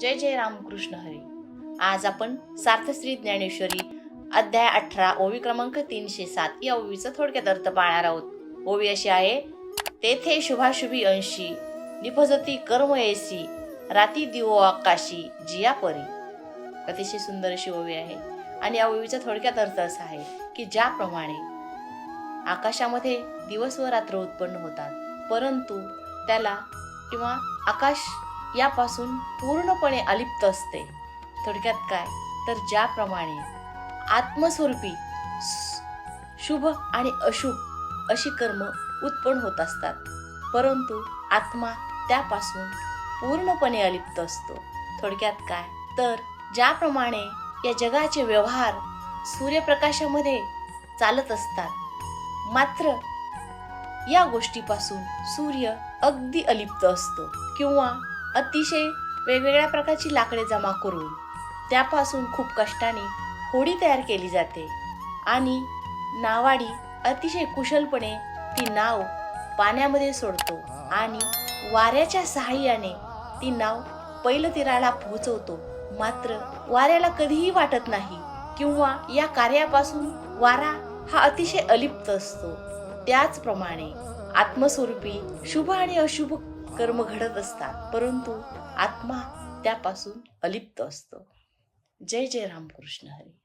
जय जय रामकृष्ण हरी. आज आपण सार्थश्री ज्ञानेश्वरी अध्याय अठरा ओवी क्रमांक तीनशे सात या ओवीचा थोडक्यात अर्थ पाहणार आहोत. ओवी अशी आहे तेथे शुभाशुभी अंशी निपजती कर्म येसी राती दिवो आकाशी जिया परी. अतिशय सुंदर अशी ओवी आहे. आणि या ओवीचा थोडक्यात अर्थ असा आहे की ज्याप्रमाणे आकाशामध्ये दिवस व रात्र उत्पन्न होतात परंतु त्याला किंवा आकाश यापासून पूर्णपणे अलिप्त असते. थोडक्यात काय? तर ज्याप्रमाणे आत्मस्वरूपी शुभ आणि अशुभ अशी कर्म उत्पन्न होत असतात. परंतु आत्मा त्यापासून पूर्णपणे अलिप्त असतो. थोडक्यात काय? तर ज्याप्रमाणे या जगाचे व्यवहार सूर्यप्रकाशामध्ये चालत असतात मात्र या गोष्टीपासून सूर्य अगदी अलिप्त असतो किंवा अतिशय वेगवेगळ्या प्रकारची लाकडे जमा करून त्यापासून खूप कष्टाने होडी तयार केली जाते. आणि नावाडी अतिशय कुशलपणे ती नाव पाण्यामध्ये सोडतो आणि वाऱ्याच्या सहाय्याने ती नाव पैलतीराला पोहोचवतो. मात्र वाऱ्याला कधीही वाटत नाही किंवा या कार्यापासून वारा हा अतिशय अलिप्त असतो. त्याचप्रमाणे आत्मस्वरूपी शुभ आणि अशुभ कर्म घडत असतात परंतु आत्मा त्यापासून अलिप्त असतो. जय जय रामकृष्ण हरी.